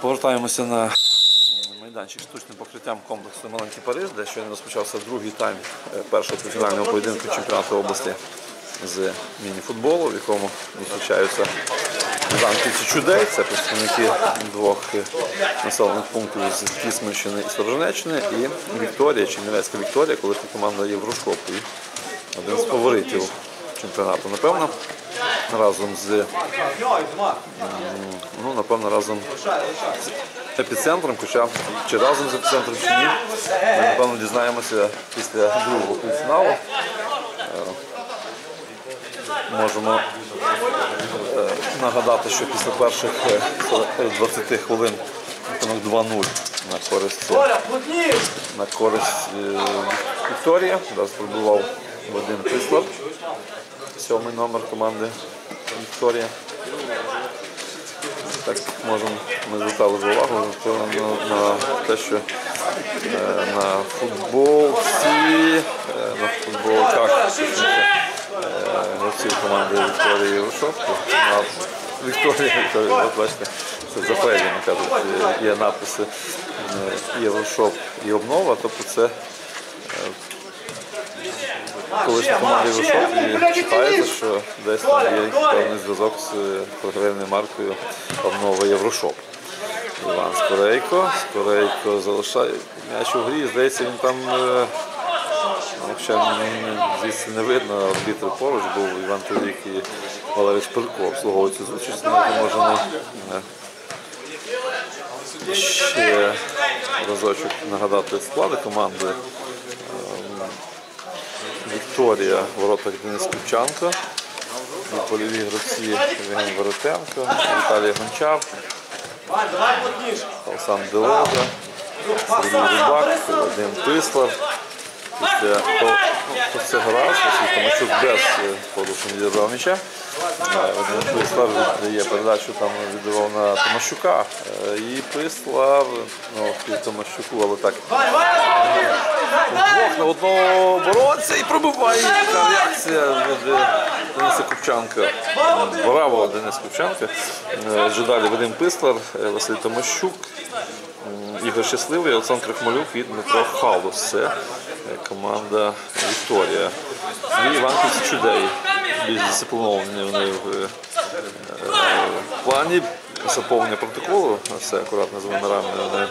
Повертаємося на майданчик штучним покриттям комплексу Маленький Париж, де щойно розпочався другий тайм е, першого півфінального поєдинку чемпіонату області з міні-футболу, в якому зустрічаються Іванківці Чудей, це представники двох населених пунктів з Кісминщини і Сторожнеччини, і Вікторія, Чернівецька Вікторія, колишня команда Єврошоп. І один з фаворитів чемпіонату. Напевно, разом з ну, напевно, разом з епіцентром, хоча чи разом з епіцентром чи ні, ми напевно дізнаємося після другого півфіналу. Е, Можемо е, нагадати, що після перших е, 20 хвилин рахунок 2-0 на користь на користь е, Вікторія. Зараз пробував Вадим Прислав, сьомий номер команди Вікторія. Так можемо, ми звертали увагу на, те, що е, на футболці, е, на футболках е, гравців команди Вікторії Єврошовки. На Вікторія, Вікторія, от бачите, це за кажуть, є написи е, Єврошоп і обнова, тобто це колишня команда Єврошоп і читається, що десь там є певний зв'язок з е, маркою обнова Єврошоп. Іван Скорейко. Скорейко залишає м'яч у грі. Здається, він там е, ну, звідси не видно, арбітр поруч був Іван Телік і Валерій Спирко обслуговують цю зустріч. Ми можемо е, ще разочок нагадати склади команди. Вікторія, Ворота Денис Купчанко, і польові Євген Воротенко, Віталій Гончар, Олександр Делога, Сергій Рибак, Вадим Пислав. Після оскільки Томачук без е, подушку не держав м'яча, е, Вадим Пислав віддає передачу, там віддавав на Томащука. Е, І Пислав, ну, Томащуку, але так Двох на одного бороться і пробиває реакція е, Дениса Купчанка. Браво Денис Купчанка. Е, Вже далі Вадим Пислар, е, Василь Томащук, Ігор Щасливий, Олександр Крахмалюк і Дмитро Халус. Е, команда Вікторія. І Іванківці Чудей. Більш дисципліновані вони в е, плані заповнення протоколу. Все акуратно з номерами вони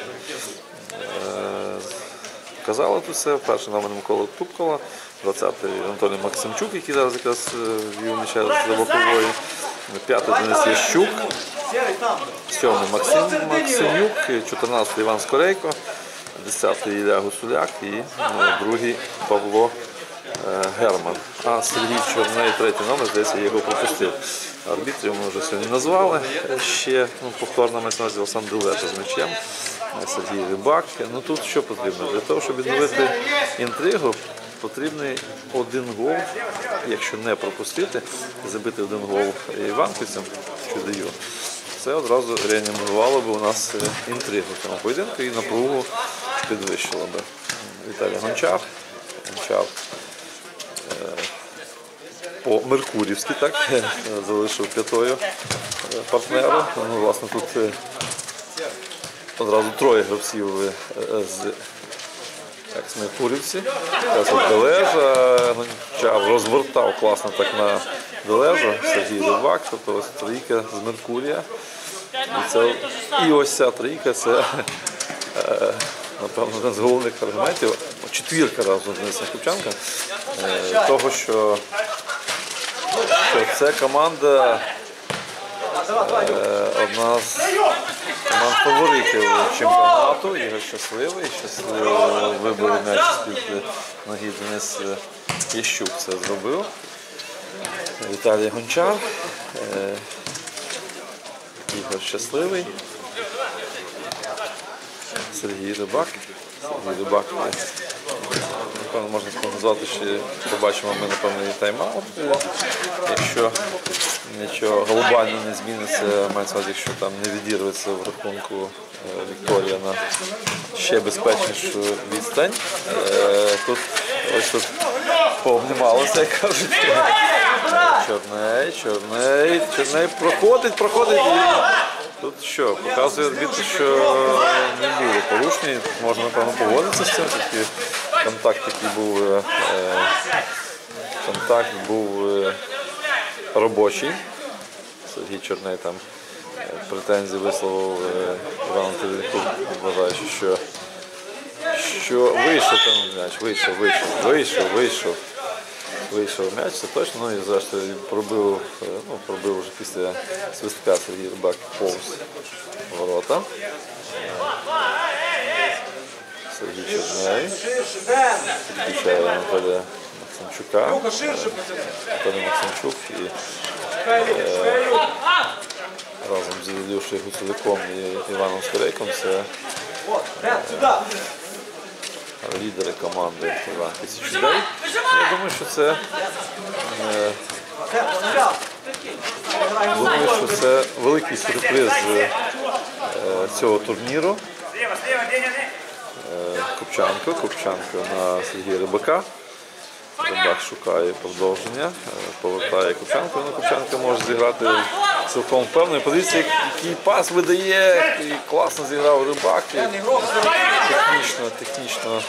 Казали тут все. Перший номер Микола Тупкова, 20-й Анатолій Максимчук, який зараз якраз е, вів м'яча з бокової. П'ятий Денис Ящук, сьомий Максим Максимюк, 14-й Іван Скорейко, 10-й Ілля Гусуляк і е, другий Павло е, Герман. А Сергій Чорний, третій номер, здається, його пропустив. Арбітрів ми вже сьогодні назвали. Ще ну, повторно мається на увазі Олександр Дулета з м'ячем. Сергій Рибак. Ну тут що потрібно? Для того, щоб відновити інтригу, потрібний один гол, якщо не пропустити, забити один гол іванківцям чудою. Це одразу реанімувало б у нас е, інтригу в цьому поєдинку і напругу підвищило би. Віталій Гончар. Гончар е, по Меркурівськи, так, залишив п'ятою е, партнеру. Ну, власне, тут е, одразу троє гравців е, з як з Меркурівці. Зараз от Гончар розвертав класно так на Дележу, Сергій Рибак, тобто ось трійка з Меркурія. І, це, і ось ця трійка це е, напевно один з головних аргументів, четвірка разом з Денисом Купчанка, е, того, що, що це команда е, одна з команд фаворитів чемпіонату. Ігор щасливий, щасливо вибив м'яч з-під ноги Денис Ящук це зробив. Віталій Гончар. Е, Ігор щасливий. Сергій Рибак. Сергій Рибак. Напевно, можна назвати, що побачимо ми, напевно, і тайм-аут. Якщо нічого глобально не зміниться, мається якщо там не відірветься в рахунку е, Вікторія на ще безпечнішу відстань. Е, Тут ось тут пообнімалося, як кажуть. Чорней, чорней, чорней проходить, проходить Тут що, показує арбітр, що не було порушень. Тут можна, напевно, погодитися з цим. Такий контакт такий був. е, Контакт був е, робочий. Сергій Чорний там е, претензії висловив е, Івану Тервіку, вважаючи, що, що вийшов там м'яч, вийшов, вийшов, вийшов, вийшов. Вийшов м'яч, це точно, ну і зрештою пробив, е, ну, пробив вже після свистка Сергій Рибак повз ворота. Сергій Чорний. Підключає Анатолія Максимчука. Анатолій Максимчук і разом з Ілюшею Гуцуликом і Іваном Скорейком це лідери команди Іван Тисячудей. Я думаю, що це е, думаю, що це великий сюрприз е, цього турніру. Копчанко. Е, Купчанко, Купчанко на Сергія Рибака. Рибак шукає продовження, е, повертає Купчанко. Ну, Купчанко може зіграти цілком впевнено. Як- який пас видає, і класно зіграв Рибак. І технічно, технічно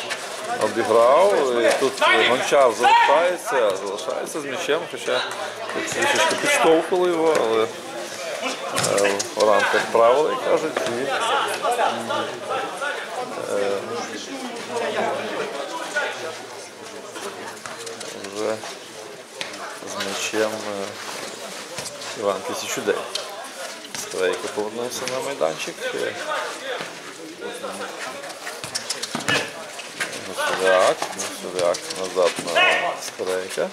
обіграв. І тут е, Гончар залишається, залишається з м'ячем, хоча трішечки підштовхували його, але е, в рамках правил, як кажуть, і вже з м'ячем е, Іван Тисячудей. Стрейко повернувся на майданчик. Е, Гусуляк, Гусуляк назад на Скрейка.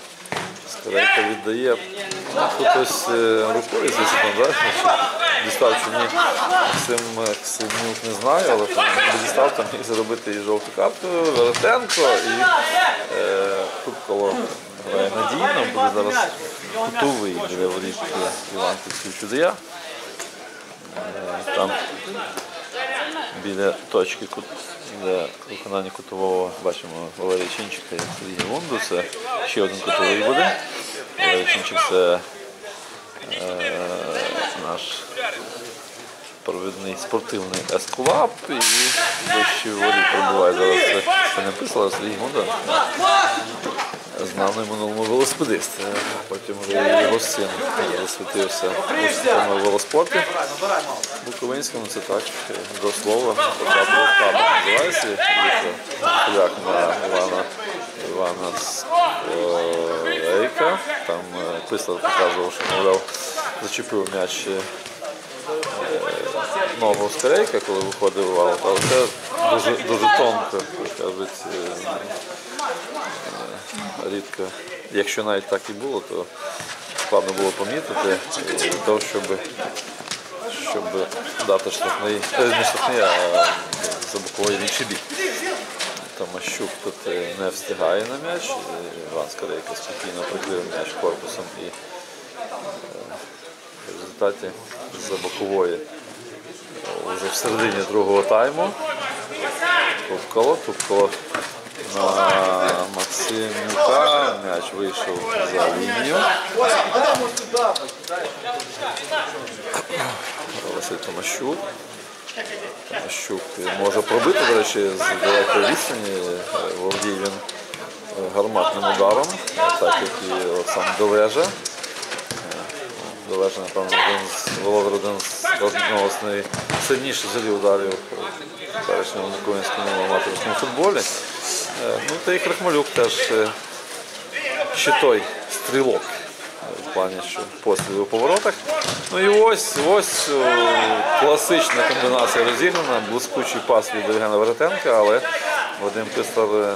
Скрейка віддає. Ну, Тут ось е, рукою там, да? дістав чи ні. Максим Ксенюк не знаю, але дістав там міг заробити і жовту карту, Веретенко і е, тут коло грає надійно, буде зараз кутовий біля воріт Іван Чудія. Там біля точки для виконання кутового бачимо Валерія Чинчика і Сергія Лунду. Це ще один кутовий буде. Валерій Чинчик це е, наш провідний спортивний ескулап і вищий волі пробуває зараз. Це не писала Сергій Гунда. Знаний минулому велосипедист. Е, Потім вже його син засвітився у велоспорті. Буковинському це так, е, до слова, потрапив називається. Поляк на Івана Івана Скорейка. Там е, Пислав показував, що мовляв, зачепив м'яч е, ногу Скорейка, коли виходив в аут, але це дуже, дуже тонко, кажуть. Рідко, якщо навіть так і було, то складно було помітити для того, щоб щоб дати штрафний, е, не штрафний, а за боковий інший бік. Томащук тут е, не встигає на м'яч. е, Іван Скорейко спокійно прикрив м'яч корпусом і в результаті за бокової вже в середині другого тайму. Тупкало, Тупкало на Максимюка. М'яч вийшов за лінію. Василь Томащук. Томащук може пробити, до речі, з далекої відстані. Володій він е, гарматним ударом, так як і Олександр Долежа. Долежа, напевно, один з Володимир один з з найсильніших взагалі ударів в першому українському аматорському футболі. Е, Ну, та і Крахмалюк теж е, ще той стрілок е, в плані що пострілів у поворотах. Ну і ось ось класична комбінація розіграна, блискучий пас від Євгена Веретенка, але Вадим Пистар ну,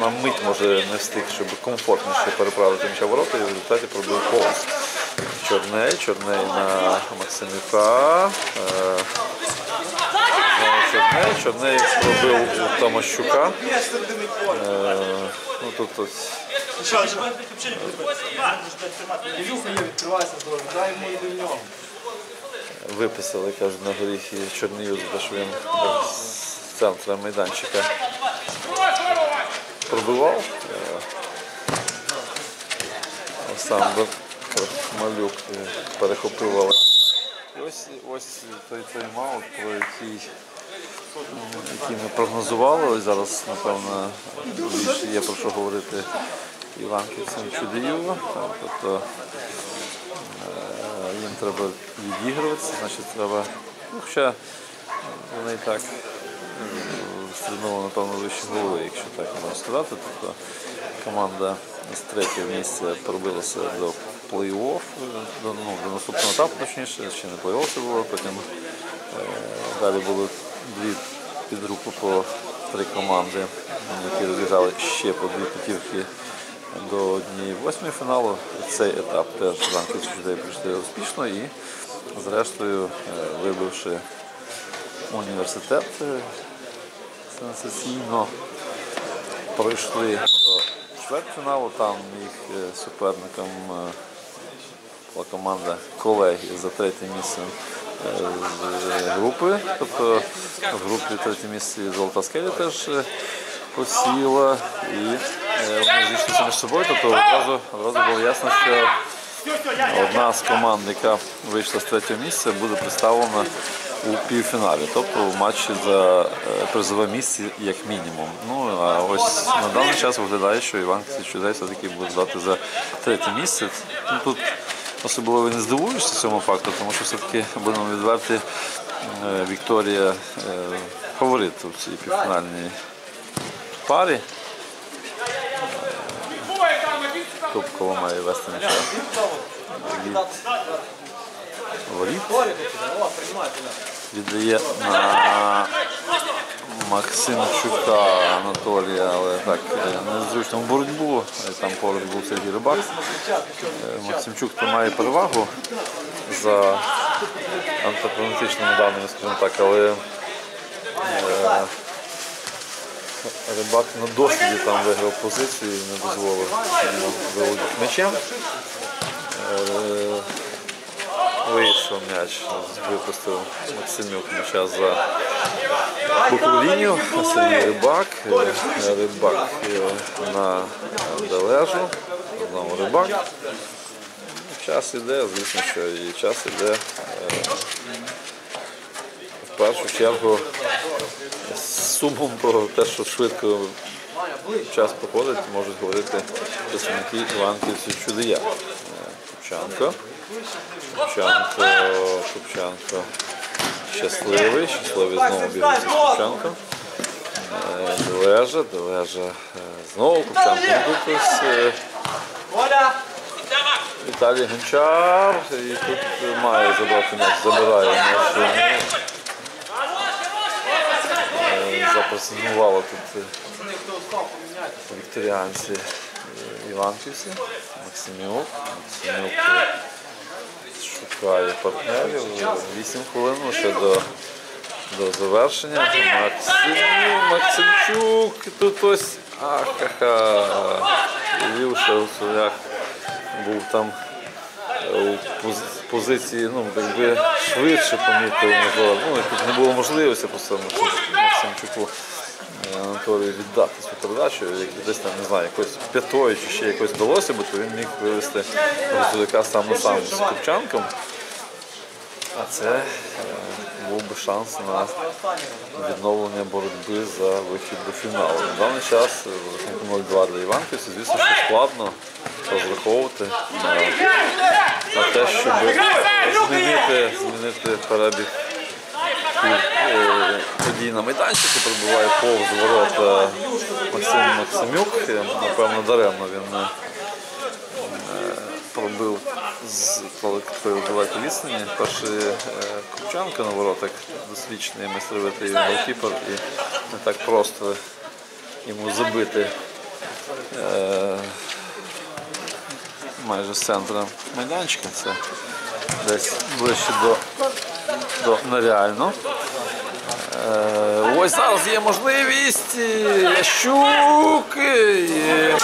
на мить може не встиг, щоб комфортніше переправити м'яча ворота і в результаті пробив повз. Чорней, Чорней на Максимюка. Е, Чорней пробив у Томащука. Е, ну, тут ось виписали, кажуть, на горіхи Чорнію, за що він з центра майданчика пробивав. Е, Олександр Малюк перехопив, але І ось, ось той тайм-аут, про який, який ми прогнозували. Ось зараз, напевно, більше є про що говорити Іванківцям Чудею. Тобто е, їм треба відігруватися, значить треба. Ну, хоча вони і так стрільнули, напевно, вище голови, якщо так можна сказати. Тобто команда з третього місця пробилася до плей-офф, до, ну, до наступного етапу, точніше, ще не плей-офф було, потім е, далі були дві підгрупи по три команди, які розіграли ще по дві путівки до однієї восьмої фіналу. Цей етап теж Франківські людей пройшли успішно і зрештою, е, вибивши університет е, сенсаційно пройшли до чвертьфіналу. Там їх е, суперником була команда колеги за третє місце групи. Тобто в групі третє місце Золота скеля теж е, посіла і е, вони зійшлися між собою. Тобто одразу, одразу було ясно, що одна з команд, яка вийшла з третього місця, буде представлена у півфіналі, тобто в матчі за е, призове місце як мінімум. Ну а ось на даний час виглядає, що Іван Чудей все-таки буде здати за третє місце. Ну, тут особливо не здивуєшся цьому факту, тому що все-таки будемо відверти е, Вікторія е, фаворит у цій півфінальній парі. Тупкова має вести від воріт. Віддає на Максимчука Анатолія, але так е, незручно в боротьбу. Е, Там поруч був Сергій Рибак. Е, Максимчук має перевагу за антропонетичними даними, скажімо так, але Рибак на досвіді там виграв позицію і не дозволив вилучити м'ячем. Вийшов м'яч, випустив Максимюк м'яча за бокову лінію. Сергій Рибак. Е, Рибак на Дележу. Знову Рибак. Час іде, звісно, що і час іде. е, В першу чергу сумом про те, що швидко час проходить, можуть говорити представники Іванківців Чудия. Е, Купчанко, Купчанко щасливий, щасливий знову з Купчанко. Е, Дележа, Дележа е, знову Купчанко. Тут ось е, Віталій Гончар і тут має забрати м'яч, забирає м'яч. Е, Запресингувало тут вікторіанці Іванківці, Максимюк. Максимюк шукає партнерів. 8 хвилин лише до, до завершення. Максим, Максимчук. Тут ось ахаха. Ілюша Гуцуляк був там е, у позиції, ну, якби швидше помітив, можливо. Ну, тут не було можливості просто Максимчуку Анатолію віддати цю передачу. Як десь там, не знаю, якось п'ятою чи ще якось вдалося би, то він міг вивести Гуцуляка сам на сам з Купчанком. А це е, був би шанс на відновлення боротьби за вихід до фіналу. На даний час е, з рахунком 0-2 для Іванківців, звісно, що складно розраховувати на, на те, щоб змінити, змінити перебіг е, подій на майданчику. Прибуває повз ворота Максим Максимюк. Е, Напевно, даремно він е, пробив з такої далекої відстані. Перший е, Купчанко на воротах досвідчений майстровитий голкіпер і не так просто йому забити е, майже з центра майданчика. Це десь ближче до, до нереально. Е, Ось зараз є можливість. і Ящук. і, е,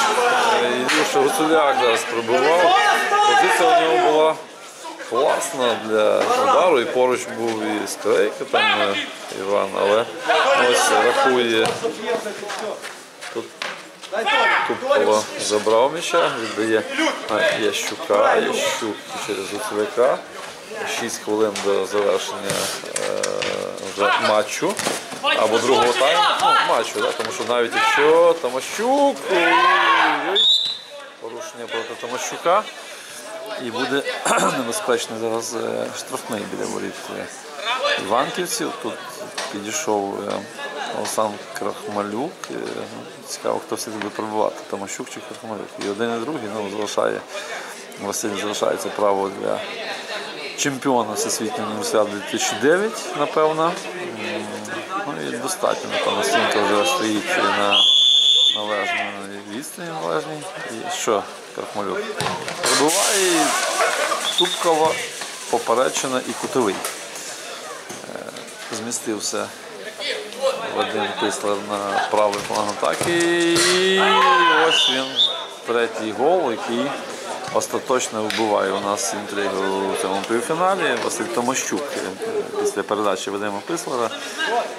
Ілюша Гуцуляк зараз пробував. Позиція у нього була класна для удару. І поруч був і Скрейка, там е, Іван, але ось рахує. Тут Тупкова забрав м'яча, віддає Ящука, Ящук через Гуцуляка. 6 хвилин до завершення е, вже матчу або другого тайму. Ну, матчу, да? тому що навіть якщо Томащук, порушення проти Томащука, і буде небезпечний зараз е, штрафний біля воріт е, Іванківців. Тут підійшов е, Олександр Крахмалюк. Ну, Цікаво, хто всі буде пробивати, Томащук чи Крахмалюк. І один, і другий ну, залишає, Василь залишається право для чемпіона Всесвітньої універсіади 2009, напевно. Ну і достатньо, напевно, стінка вже стоїть на належній відстані належній. І що, Крахмалюк? Пробиває і Тупкова, поперечина і кутовий. Е, Змістився Вадим Пислер на правий фланг атаки. І ось він, третій гол, який остаточно вбиває у нас інтригу у цьому півфіналі. Василь Томощук е, після передачі Вадима Пислера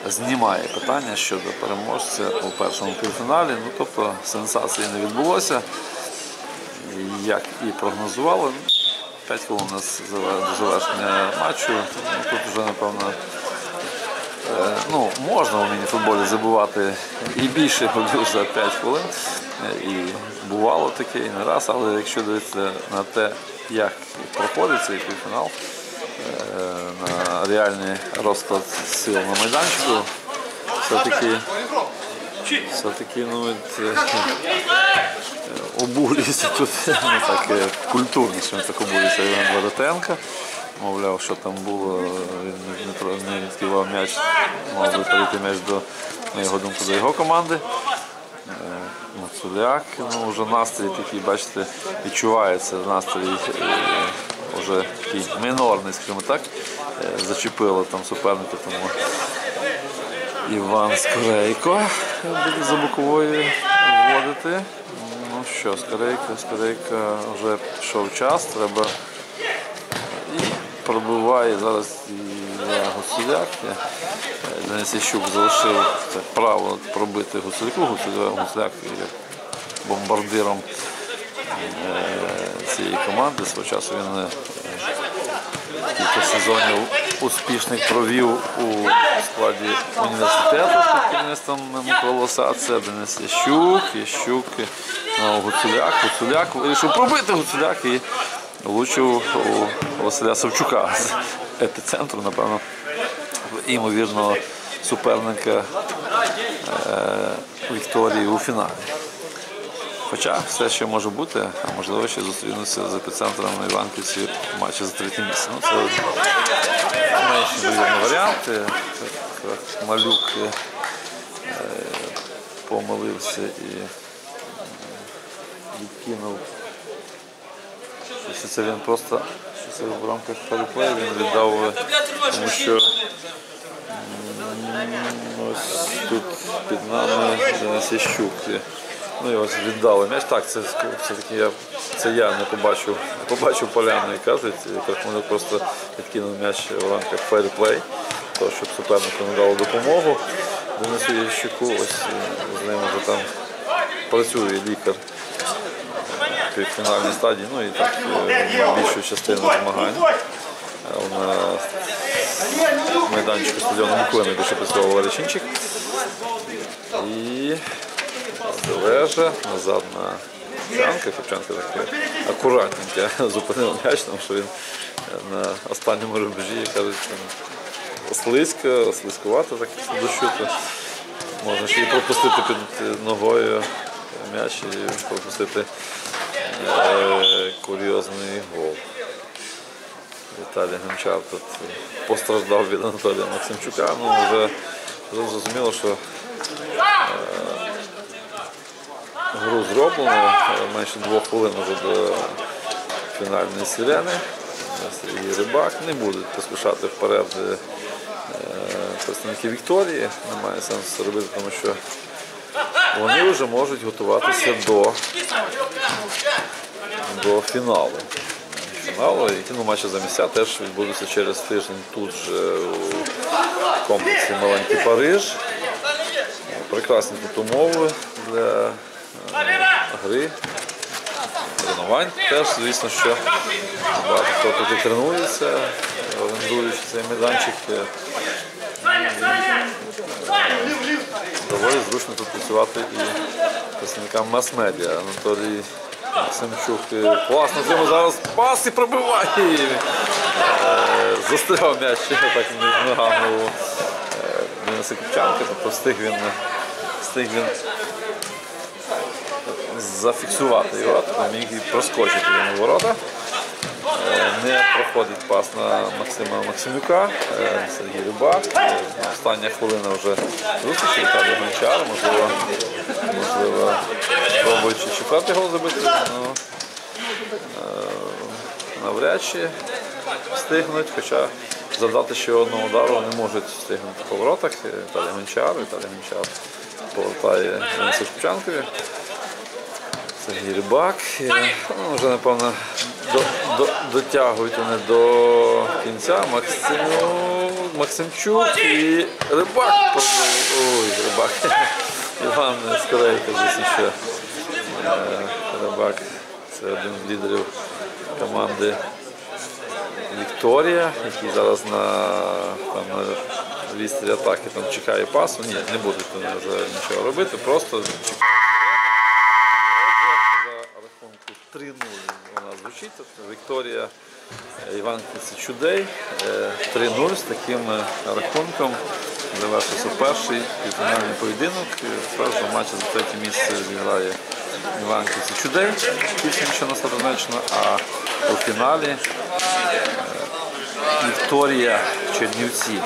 знімає питання щодо переможця у першому півфіналі. Ну, тобто сенсації не відбулося. Як і прогнозували, 5 хвилин у нас завершення матчу. Ну, тут вже, напевно, ну, можна у міні-футболі забувати і більше голів за 5 хвилин. Е, І бувало таке і не раз, але якщо дивитися на те, як проходить цей півфінал, е, на реальний розклад сил на майданчику, все-таки все-таки ну, е, обурюється тут ну, так е, культурно, так обурюється Іван Воротенко. Мовляв, що там було, він не, не, відкривав м'яч, мав перейти м'яч до, на його думку, до його команди. Е, Мацуляк, ну вже настрій такий, бачите, відчувається настрій е, вже такий минорний, скажімо так. Е, Зачепило там суперника, тому Іван Скорейко буде за бокової вводити. Ну що, Скорейко, Скорейко вже пішов час, треба і пробиває зараз Гуцуляк. Денис Ящук залишив право пробити Гуцуляку. Гуцуляк, бомбардиром е, цієї команди. Свого часу він е, кілька сезонів успішних провів у складі університету під керівництвом Микола Саце, Денис Ящук, Ящук, Гуцуляк, Гуцуляк вирішив пробити Гуцуляк і влучив у Василя Савчука з епіцентру, напевно, імовірного суперника е, Вікторії у фіналі. Хоча все ще може бути, а можливо ще зустрінуться з епіцентром Іванківці в матчі за третє місце. Ну, це менш ймовірний варіант. Е, Малюк е, помилився і відкинув. Що це він просто це в рамках фаріплею він віддав, тому що Ось тут під нами Денис Ящук. Ну і ось віддали м'яч. Так, це все-таки я, це я не побачив, не побачив поляну, як кажуть. Крахмалюк просто відкинув м'яч в рамках фейрплей, того, щоб супернику не дало допомогу. Денису Ящуку, ось е, з ним вже там працює лікар в півфінальній стадії, ну і так е, більшу частину змагань. Е, На майданчику стадіону Миколини більше працював Ларичинчик. І Дележа назад на Копчанка. Копчанка так акуратненько зупинив м'яч, тому що він на останньому рубежі, кажуть, слизько, слизькувато так дощуто. Можна ще й пропустити під ногою м'яч і пропустити е, курйозний гол. Віталій Гончар тут постраждав від Анатолія Максимчука. Ну, вже, зрозуміло, що е, гру зроблено. Е, Менше двох хвилин вже до фінальної сирени. Сергій Рибак не будуть поспішати вперед е, представники Вікторії. Немає сенсу робити, тому що вони вже можуть готуватися до, до фіналу фіналу. І ну, матчі за місця теж відбудуться через тиждень тут же у комплексі Маленький Париж. Прекрасні тут умови для е, гри. тренувань теж, звісно, що багато хто тут і тренується, орендуючи цей майданчик. е, Доволі зручно тут працювати і представникам мас-медіа. Анатолій Максимчук е, класно цьому зараз пас і пробиває. Е, Застряв м'яч так між ногами у е, Дениса Кипчанка, тобто встиг він, встиг він зафіксувати його, тобто міг і проскочити йому ворота. Е, пас на Максима Максимюка, е, Сергій Рибак. Е, Остання хвилина вже зустрічі, Віталій Гончар, можливо, можливо, пробуючи четвертий гол забити, ну, е, навряд чи встигнуть, хоча завдати ще одного удару не можуть встигнути по воротах. Е, Віталій Гончар, Віталій Гончар повертає Денису Шевченкові. Сергій Рибак. Ну, вже, напевно, до, до, дотягують вони до кінця. Максиму, Максимчук і Рибак. Ой, Рибак. Іван Скорейко, звісно, що е, Рибак це один з лідерів команди Вікторія, який зараз на, там, на вістрі атаки там чекає пасу. Ні, не будуть вони нічого робити, просто. За рахунку 3-0 Тобто Вікторія е, Іван Чудей 3-0 з таким е, рахунком завершився перший півфінальний поєдинок. Е, В першому за третє місце зіграє Іван Чудей, нічого не стало а у фіналі е, Вікторія Чернівці.